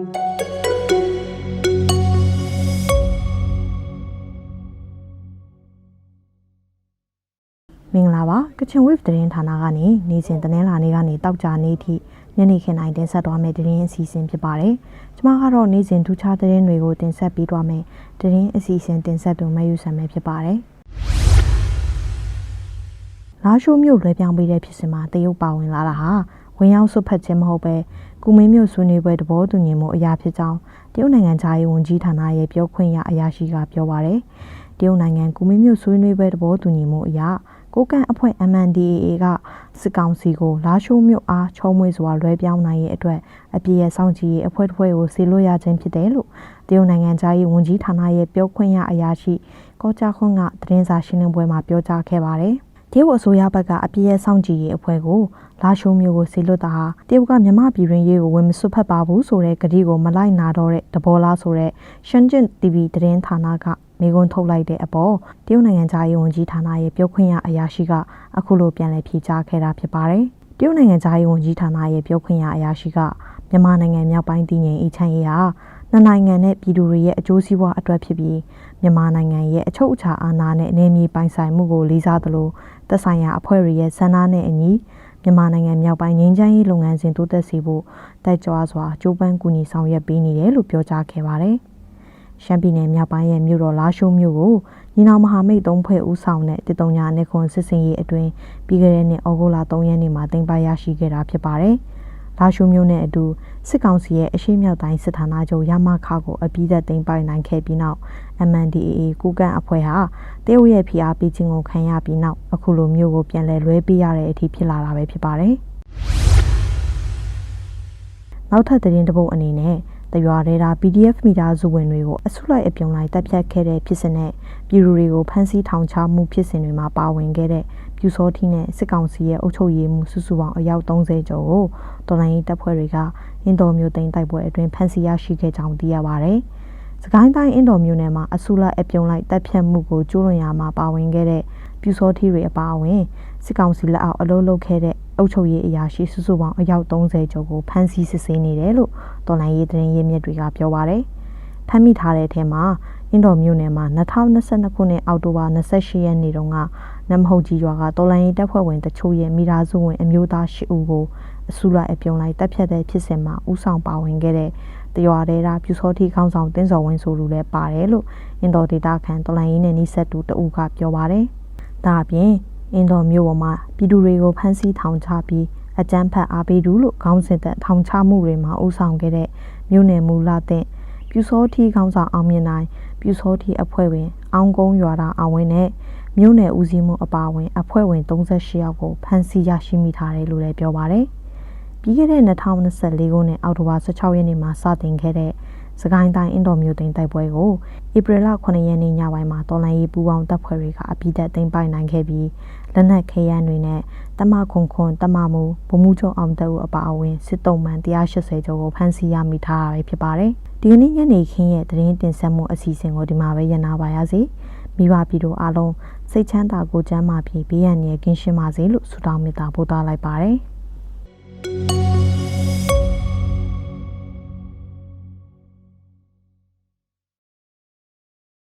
မင်္ဂလာပါကချင် wave သတင်းဌာနကနေနေ့စဉ်သတင်းလာနေကနေတောက်ကြနေ့ထိညနေခင်းတိုင်းတင်ဆက်သွားမယ့်သတင်းအစီအစဉ်ဖြစ်ပါတယ်။ကျွန်မကတော့နေ့စဉ်ထူးခြားသတင်းတွေကိုတင်ဆက်ပေးသွားမယ်။သတင်းအစီအစဉ်တင်ဆက်သူမယူဆန်ပဲဖြစ်ပါတယ်။လာရှိုးမြို့လွယ်ပြောင်းပေးတဲ့ဖြစ်စဉ်မှာတရုတ်ပါဝင်လာတာဟာဝင်ရောက်ဆွတ်ဖက်ခြင်းမဟုတ်ပဲ ကုမင်းမြို့ဆွေးနွေးပွဲတဘောတူညီမှုအရာဖြစ်ကြောင်းတရုတ်နိုင်ငံသားရေးဝန်ကြီးဌာနရဲ့ပြောခွင့်ရအရာရှိကပြောပါရယ်။တရုတ်နိုင်ငံကုမင်းမြို့ဆွေးနွေးပွဲတဘောတူညီမှုအရာကိုကန့်အဖွဲ့ MNDAA ကစစ်ကောင်စီကိုလာရှိုးမြို့အားချုံးမွေးစွာလွှဲပြောင်းနိုင်ရဲ့အတွက်အပြည့်ရဲ့စောင့်ကြည့်ရေးအဖွဲ့တစ်ဖွဲ့ကိုစီလွှတ်ရခြင်းဖြစ်တယ်လို့တရုတ်နိုင်ငံသားရေးဝန်ကြီးဌာနရဲ့ပြောခွင့်ရအရာရှိကောကြခွန်းကသတင်းစာရှင်းလင်းပွဲမှာပြောကြားခဲ့ပါတယ်။ တရုတ်အစိုးရဘက်ကအပြည့်ရဲ့စောင့်ကြည့်ရေးအဖွဲ့ကိုလာရှိုးမျိုးကိုစီလွတ်တာဟာတရုတ်ကမြမပြည်ရင်းရေးကိုဝင်မစွတ်ဖက်ပါဘူးဆိုတဲ့ကတိကိုမလိုက်နာတော့တဲ့တဘောလားဆိုတဲ့ရှန်ကျင် TV သတင်းဌာနကမိကွန်းထုတ်လိုက်တဲ့အပေါ်တရုတ်နိုင်ငံသားရေးဝန်ကြီးဌာနရဲ့ပြောခွင့်ရအရာရှိကအခုလိုပြန်လည်ဖြေကြားခဲ့တာဖြစ်ပါတယ်။တရုတ်နိုင်ငံသားရေးဝန်ကြီးဌာနရဲ့ပြောခွင့်ရအရာရှိကမြန်မာနိုင်ငံမြောက်ပိုင်းတည်ငြိမ်အေးချမ်းရေးဟာ နှစ်နိုင်ငံနဲ့ပြည်သူတွေရဲ့အကျိုးစီးပွားအတွက်ဖြစ်ပြီးမြန်မာနိုင်ငံရဲ့အချုပ်အခြာအာဏာနဲ့အနေမြေပိုင်ဆိုင်မှုကိုလေးစားသလိုသက်ဆိုင်ရာအဖွဲ့တွေရဲ့ဆန္ဒနဲ့အညီမြန်မာနိုင်ငံမြောက်ပိုင်းငြိမ်းချမ်းရေးလုပ်ငန်းစဉ်တိုးတက်စေဖို့တိုက်ကြွစွာကြိုးပမ်းကူညီဆောင်ရွက်ပေးနေတယ်လို့ပြောကြားခဲ့ပါတယ်။ရှမ်းပြည်နယ်မြောက်ပိုင်းရဲ့မြို့တော်လာရှိုးမြို့ကိုညီနောင်မဟာမိတ်သုံးဖွဲ့ဦးဆောင်တဲ့တည်တုံညာနေခွန်စစ်စင်ရေးအတွင်းပြီးခဲ့တဲ့နှစ်ဩဂုတ်လ3ရက်နေ့မှာတင်ပရရှိခဲ့တာဖြစ်ပါတယ်။ လာရှိုးမြို့နဲ့အတူစစ်ကောင်စီရဲ့အရှိမြောက်တိုင်းစစ်ဌာနချုပ်ရမခကိုအပြီးသက်တင်ပိုင်နိုင်ခဲ့ပြီးနောက် MNDAA ကိုကန့်အဖွဲ့ဟာတရုတ်ရဲ့ဖိအားပေးခြင်းကိုခံရပြီးနောက်အခုလိုမျိုးကိုပြန်လည်လွှဲပေးရတဲ့အထိဖြစ်လာတာပဲဖြစ်ပါတယ်။နောက်ထပ်သတင်းတစ်ပုဒ်အနေနဲ့တရွာဒေတာ PDF မိသားစုဝင်တွေကိုအစုလိုက်အပြုံလိုက်တပ်ဖြတ်ခဲ့တဲ့ဖြစ်စဉ်နဲ့ပြည်သူတွေကိုဖမ်းဆီးထောင်ချမှုဖြစ်စဉ်တွေမှာပါဝင်ခဲ့တဲ့ ပြူစောထီနဲ့စစ်ကောင်စီရဲ့အုပ်ချုပ်ရေးမှုစုစုပေါင်းအယောက်30ကျော်ကိုတော်လိုင်းရေးတပ်ဖွဲ့တွေကအင်တော်မျိုးသိန်းတိုက်ပွဲအတွင်းဖမ်းဆီးရရှိခဲ့ကြောင်းသိရပါဗျ။စကိုင်းတိုင်းအင်တော်မျိုးနယ်မှာအစုလိုက်အပြုံလိုက်တပ်ဖြတ်မှုကိုကျူးလွန်ရာမှာပါဝင်ခဲ့တဲ့ပြူစောထီတွေအပါအဝင်စစ်ကောင်စီလက်အောက်အလုပ်လုပ်ခဲ့တဲ့အုပ်ချုပ်ရေးအရာရှိစုစုပေါင်းအယောက်30ကျော်ကိုဖမ်းဆီးစစ်ဆေးနေတယ်လို့တော်လိုင်းရေးသတင်းရင်းမြစ်တွေကပြောပါဗျ။ဖမ်းမိထားတဲ့အထက်မှာအင်တော်မျိုးနယ်မှာ2022ခုနှစ်အောက်တိုဘာ28ရက်နေ့တုန်းက နမဟုတ်ကြီးရွာကတော်လိုင်းရေးတပ်ဖွဲ့ဝင်တချို့ရဲ့မိသားစုဝင်အမျိုးသား၈ဦးကိုအစုလိုက်အပြုံလိုက်တပ်ဖြတ်တဲ့ဖြစ်စဉ်မှာဥဆောင်ပါဝင်ခဲ့တဲ့တရွာဒေတာပြူစောတိခေါင်းဆောင်တင်းစော်ဝင်းဆိုလူလည်းပါတယ်လို့အင်တော်ဒေတာခံတော်လိုင်းရေးနဲ့နှိဆက်တူတဦးကပြောပါတယ်။ဒါအပြင်အင်တော်မျိုးပေါ်မှာပြည်သူတွေကိုဖမ်းဆီးထောင်ချပြီးအကြမ်းဖက်အားပေးသူလို့ခေါင်းစဉ်သက်ထောင်ချမှုတွေမှာဥဆောင်ခဲ့တဲ့မြို့နယ်မူလာတဲ့ပြူစောထီခေါင်းဆောင်အောင်မြင်နိုင်ပြူစောထီအဖွဲ့ဝင်အောင်ကုန်းရွာသားအဝင်နဲ့ မြို့နယ်ဦးစီးမှုအပါအဝင် အဖွဲ့ဝင်38ယောက်ကိုဖမ်းဆီးရရှိမိထားတယ်လို့လည်းပြောပါတယ်။ပြီးခဲ့တဲ့2024ခုနှစ်အောက်တိုဘာ16ရက်နေ့မှာစတင်ခဲ့တဲ့စကိုင်းတိုင်းအင်တော်မျိုးသိန်းတိုက်ပွဲကိုဧပြီလ9ရက်နေ့ညပိုင်းမှာတော်လန်ရေးပူးပေါင်းတပ်ဖွဲ့တွေကအပြည့်သက်သိမ်းပိုင်နိုင်ခဲ့ပြီးလက်နက်ခဲယမ်းတွေနဲ့တမခွန်ခွန်တမမူဗမှုချုပ်အောင်တပ်ဦးအပါအဝင်စစ်တုံးမှန်180ကျော်ကိုဖမ်းဆီးရမိထားတာပဲဖြစ်ပါတယ်။ဒီကနေ့ညနေခင်းရဲ့သတင်းတင်ဆက်မှုအစီအစဉ်ကိုဒီမှာပဲရနာပါရစေ။မိဘပြည်တို့အားလုံး စိတ်ချမ်းသာကိုကျန်းမာပြီးဘေးရန်ရဲ့ကင်းရှင်းပါစေလို့ဆုတောင်းမေတ္တာပို့သလိုက်ပါတယ်။